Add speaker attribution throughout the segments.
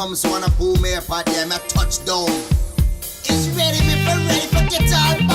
Speaker 1: comes one of whom air part, yeah, my touchdown. It's ready, me for ready for guitar.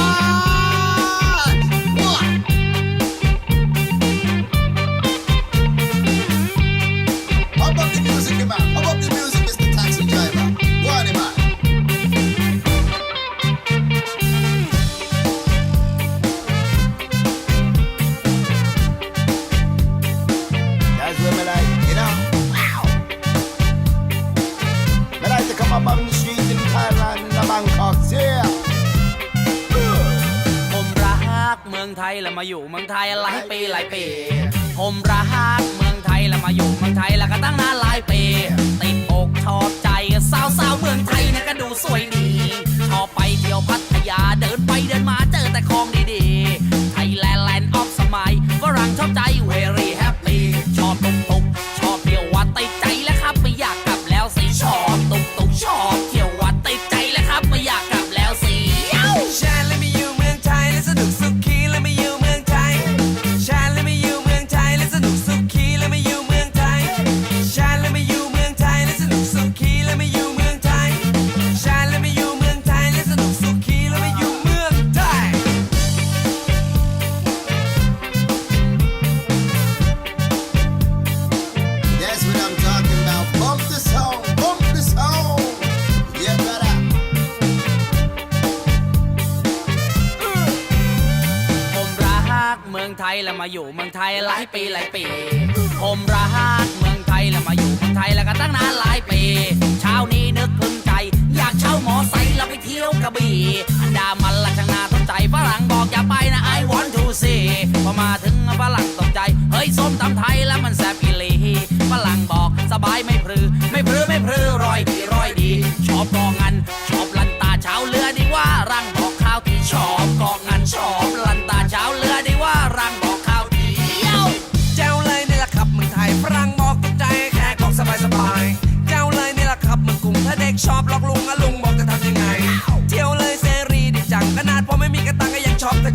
Speaker 2: ไทยแล้วมาอยู่เมืองไทยหลายปีหลายปี ผมรักเมือง ยแล้วมาอยู่เมืองไทยหลายปีหลายปี ผมรักเมืองไทยแล้วมาอยู่เมืองไทยแล้วก็ตั้งนานหลายปี เช้านี้นึกพึงใจ อยากเช่าหมอไซค์แล้วไปเที่ยวกระบี่ ยังชอบกระ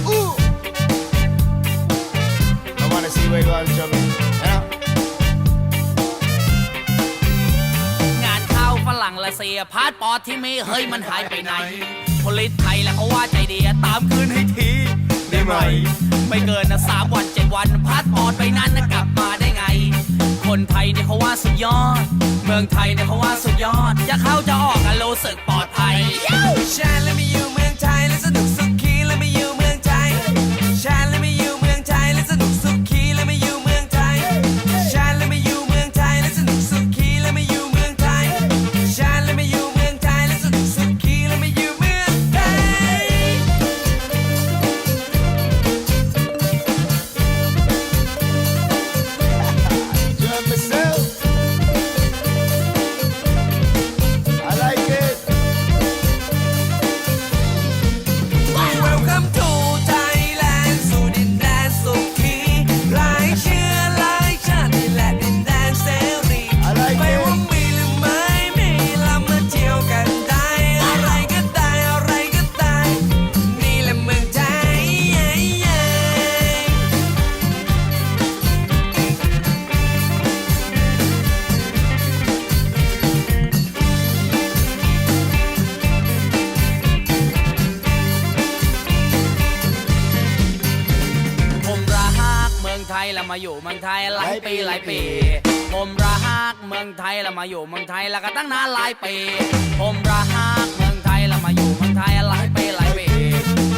Speaker 1: Ooh! I wanna see where you are, show me. Yeah.
Speaker 2: งานเข้าฝรั่งละเสียพาสปอร์ตที่มีเฮ้ยมันหายไปไหนผลิตไทยแล้วเขาว่าใจดีอะตามคืนให้ทีได้ไหม ไม่เกินนะสามวันเจ็ดวันพาสปอร์ตไปนั้นนะกลับมาได้ไง คนไทยเนี่ยเขาว่าสุดยอด เมืองไทยเนี่ยเขาว่าสุดยอด จะเข้าจะออกกันรู้สึกปลอดภัย
Speaker 3: ชาแไทยแล้วมาอยู่
Speaker 2: เมืองไทยหลายปีหลายปี ผมรักเมืองไทยแล้วมาอยู่เมืองไทยแล้วก็ตั้งนานหลายปี ผมรักเมืองไทยแล้วมาอยู่เมืองไทยหลายปีหลายปี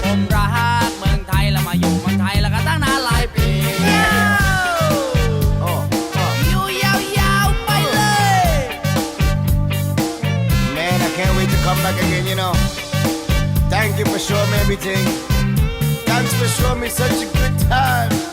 Speaker 2: ผมรักเมืองไทยแล้วมาอยู่เมืองไทยแล้วก็ตั้งนานหลายปี
Speaker 1: Oh, oh.
Speaker 2: อยู่ยาวๆไปเลย
Speaker 1: Man, I can't wait to come back again, you know. Thank you for showing me everything. Thanks for showing me such a good time.